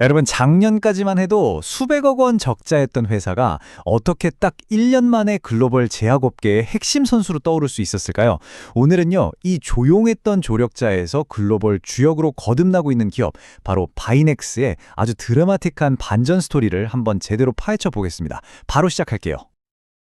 여러분 작년까지만 해도 수백억 원 적자였던 회사가 어떻게 딱 1년 만에 글로벌 제약업계의 핵심 선수로 떠오를 수 있었을까요? 오늘은요, 이 조용했던 조력자에서 글로벌 주역으로 거듭나고 있는 기업, 바로 바이넥스의 아주 드라마틱한 반전 스토리를 한번 제대로 파헤쳐 보겠습니다. 바로 시작할게요.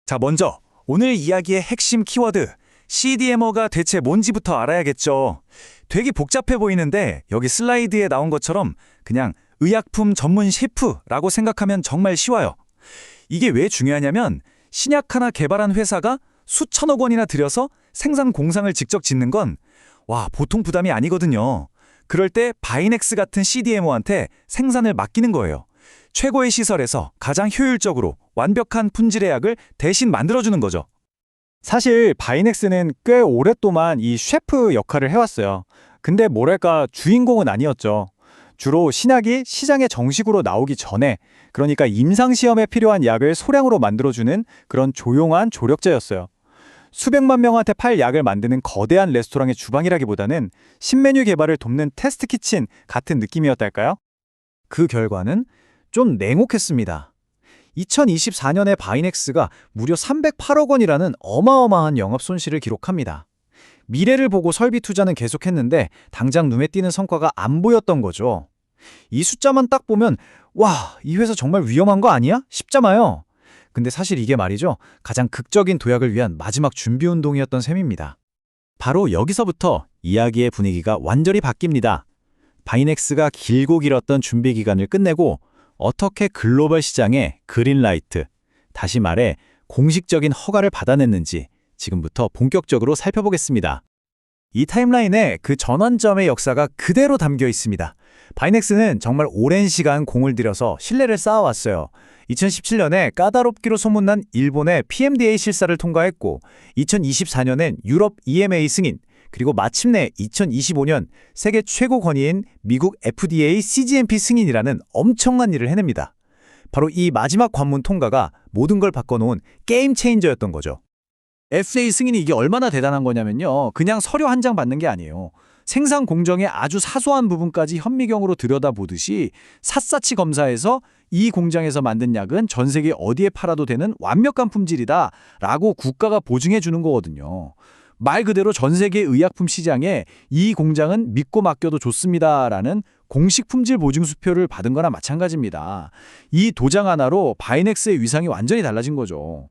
자, 먼저 오늘 이야기의 핵심 키워드 CDMO가 대체 뭔지부터 알아야겠죠. 되게 복잡해 보이는데 여기 슬라이드에 나온 것처럼 그냥 의약품 전문 셰프라고 생각하면 정말 쉬워요. 이게 왜 중요하냐면 신약 하나 개발한 회사가 수천억 원이나 들여서 생산 공장을 직접 짓는 건 와, 보통 부담이 아니거든요. 그럴 때 바이넥스 같은 CDMO한테 생산을 맡기는 거예요. 최고의 시설에서 가장 효율적으로 완벽한 품질의 약을 대신 만들어주는 거죠. 사실 바이넥스는 꽤 오랫동안 이 셰프 역할을 해왔어요. 근데 뭐랄까 주인공은 아니었죠. 주로 신약이 시장에 정식으로 나오기 전에 그러니까 임상시험에 필요한 약을 소량으로 만들어주는 그런 조용한 조력자였어요. 수백만 명한테 팔 약을 만드는 거대한 레스토랑의 주방이라기보다는 신메뉴 개발을 돕는 테스트 키친 같은 느낌이었달까요? 그 결과는 좀 냉혹했습니다. 2024년에 바이넥스가 무려 308억 원이라는 어마어마한 영업 손실을 기록합니다. 미래를 보고 설비 투자는 계속했는데 당장 눈에 띄는 성과가 안 보였던 거죠. 이 숫자만 딱 보면 와, 이 회사 정말 위험한 거 아니야? 싶잖아요. 근데 사실 이게 말이죠. 가장 극적인 도약을 위한 마지막 준비 운동이었던 셈입니다. 바로 여기서부터 이야기의 분위기가 완전히 바뀝니다. 바이넥스가 길고 길었던 준비 기간을 끝내고 어떻게 글로벌 시장에 그린라이트, 다시 말해 공식적인 허가를 받아냈는지 지금부터 본격적으로 살펴보겠습니다. 이 타임라인에 그 전환점의 역사가 그대로 담겨 있습니다. 바이넥스는 정말 오랜 시간 공을 들여서 신뢰를 쌓아왔어요. 2017년에 까다롭기로 소문난 일본의 PMDA 실사를 통과했고 2024년엔 유럽 EMA 승인, 그리고 마침내 2025년 세계 최고 권위인 미국 FDA CGMP 승인이라는 엄청난 일을 해냅니다. 바로 이 마지막 관문 통과가 모든 걸 바꿔놓은 게임 체인저였던 거죠. FDA 승인이 이게 얼마나 대단한 거냐면요. 그냥 서류 한 장 받는 게 아니에요. 생산 공정의 아주 사소한 부분까지 현미경으로 들여다보듯이 샅샅이 검사해서 이 공장에서 만든 약은 전 세계 어디에 팔아도 되는 완벽한 품질이다 라고 국가가 보증해 주는 거거든요. 말 그대로 전 세계 의약품 시장에 이 공장은 믿고 맡겨도 좋습니다라는 공식 품질 보증 수표를 받은 거나 마찬가지입니다. 이 도장 하나로 바이넥스의 위상이 완전히 달라진 거죠.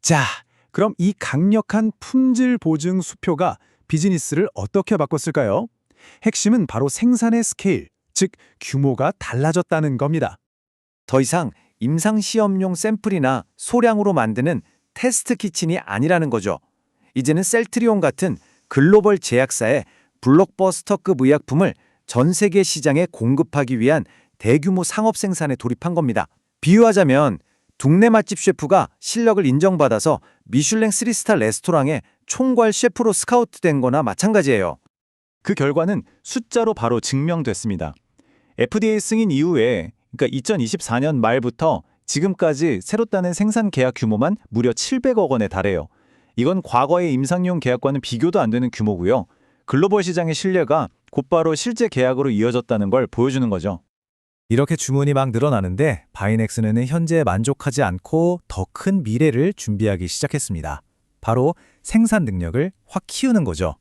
자, 그럼 이 강력한 품질 보증 수표가 비즈니스를 어떻게 바꿨을까요? 핵심은 바로 생산의 스케일, 즉 규모가 달라졌다는 겁니다. 더 이상 임상 시험용 샘플이나 소량으로 만드는 테스트 키친이 아니라는 거죠. 이제는 셀트리온 같은 글로벌 제약사의 블록버스터급 의약품을 전 세계 시장에 공급하기 위한 대규모 상업 생산에 돌입한 겁니다. 비유하자면 동네 맛집 셰프가 실력을 인정받아서 미슐랭 3스타 레스토랑에 총괄 셰프로 스카우트된 거나 마찬가지예요. 그 결과는 숫자로 바로 증명됐습니다. FDA 승인 이후에 그러니까 2024년 말부터 지금까지 새로 따낸 생산 계약 규모만 무려 700억 원에 달해요. 이건 과거의 임상용 계약과는 비교도 안 되는 규모고요. 글로벌 시장의 신뢰가 곧바로 실제 계약으로 이어졌다는 걸 보여주는 거죠. 이렇게 주문이 막 늘어나는데 바이넥스는 현재 만족하지 않고 더 큰 미래를 준비하기 시작했습니다. 바로 생산 능력을 확 키우는 거죠.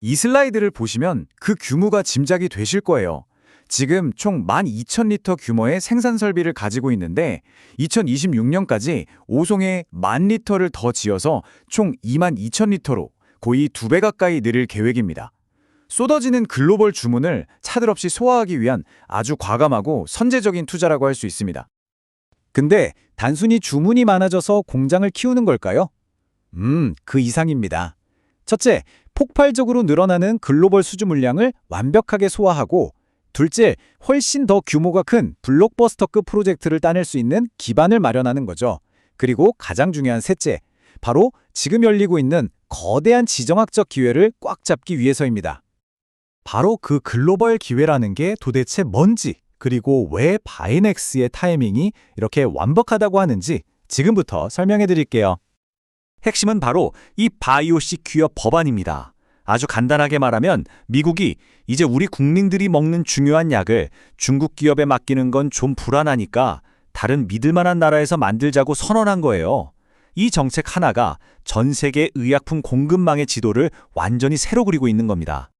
이 슬라이드를 보시면 그 규모가 짐작이 되실 거예요. 지금 총 12,000리터 규모의 생산 설비를 가지고 있는데 2026년까지 5송에 만 리터를 더 지어서 총 22,000리터로 거의 두 배 가까이 늘릴 계획입니다. 쏟아지는 글로벌 주문을 차들 없이 소화하기 위한 아주 과감하고 선제적인 투자라고 할 수 있습니다. 근데 단순히 주문이 많아져서 공장을 키우는 걸까요? 음, 그 이상입니다. 첫째, 폭발적으로 늘어나는 글로벌 수주 물량을 완벽하게 소화하고 둘째, 훨씬 더 규모가 큰 블록버스터급 프로젝트를 따낼 수 있는 기반을 마련하는 거죠. 그리고 가장 중요한 셋째, 바로 지금 열리고 있는 거대한 지정학적 기회를 꽉 잡기 위해서입니다. 바로 그 글로벌 기회라는 게 도대체 뭔지, 그리고 왜 바이넥스의 타이밍이 이렇게 완벽하다고 하는지 지금부터 설명해 드릴게요. 핵심은 바로 이 바이오시 귀업 법안입니다. 아주 간단하게 말하면 미국이 이제 우리 국민들이 먹는 중요한 약을 중국 기업에 맡기는 건 좀 불안하니까 다른 믿을 만한 나라에서 만들자고 선언한 거예요. 이 정책 하나가 전 세계 의약품 공급망의 지도를 완전히 새로 그리고 있는 겁니다.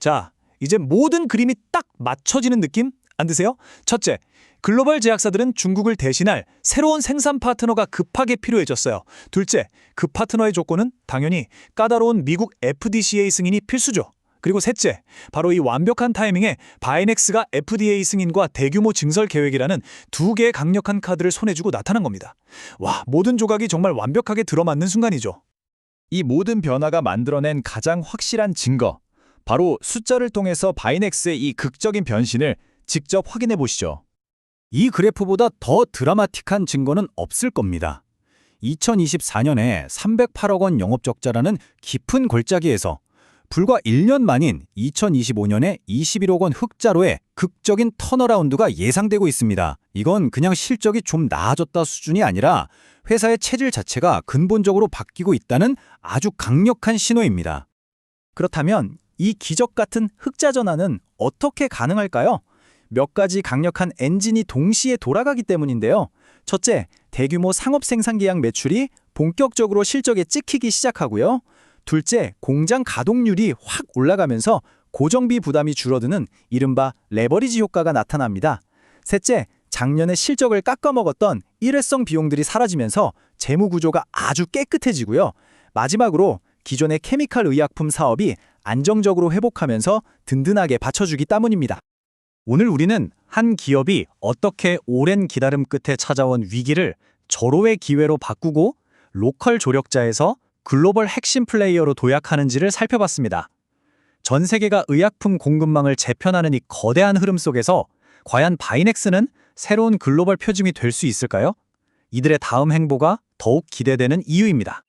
자, 이제 모든 그림이 딱 맞춰지는 느낌 안 드세요? 첫째, 글로벌 제약사들은 중국을 대신할 새로운 생산 파트너가 급하게 필요해졌어요. 둘째, 그 파트너의 조건은 당연히 까다로운 미국 FDCA 승인이 필수죠. 그리고 셋째, 바로 이 완벽한 타이밍에 바이넥스가 FDA 승인과 대규모 증설 계획이라는 두 개의 강력한 카드를 손에 쥐고 나타난 겁니다. 와, 모든 조각이 정말 완벽하게 들어맞는 순간이죠. 이 모든 변화가 만들어낸 가장 확실한 증거, 바로 숫자를 통해서 바이넥스의 이 극적인 변신을 직접 확인해 보시죠. 이 그래프보다 더 드라마틱한 증거는 없을 겁니다. 2024년에 308억 원 영업 적자라는 깊은 골짜기에서 불과 1년 만인 2025년에 21억 원 흑자로의 극적인 턴어라운드가 예상되고 있습니다. 이건 그냥 실적이 좀 나아졌다 수준이 아니라 회사의 체질 자체가 근본적으로 바뀌고 있다는 아주 강력한 신호입니다. 그렇다면 이 기적 같은 흑자 전환은 어떻게 가능할까요? 몇 가지 강력한 엔진이 동시에 돌아가기 때문인데요. 첫째, 대규모 상업 생산 계약 매출이 본격적으로 실적에 찍히기 시작하고요. 둘째, 공장 가동률이 확 올라가면서 고정비 부담이 줄어드는 이른바 레버리지 효과가 나타납니다. 셋째, 작년에 실적을 깎아먹었던 일회성 비용들이 사라지면서 재무 구조가 아주 깨끗해지고요. 마지막으로 기존의 케미칼 의약품 사업이 안정적으로 회복하면서 든든하게 받쳐주기 때문입니다. 오늘 우리는 한 기업이 어떻게 오랜 기다림 끝에 찾아온 위기를 절호의 기회로 바꾸고 로컬 조력자에서 글로벌 핵심 플레이어로 도약하는지를 살펴봤습니다. 전 세계가 의약품 공급망을 재편하는 이 거대한 흐름 속에서 과연 바이넥스는 새로운 글로벌 표징이 될 수 있을까요? 이들의 다음 행보가 더욱 기대되는 이유입니다.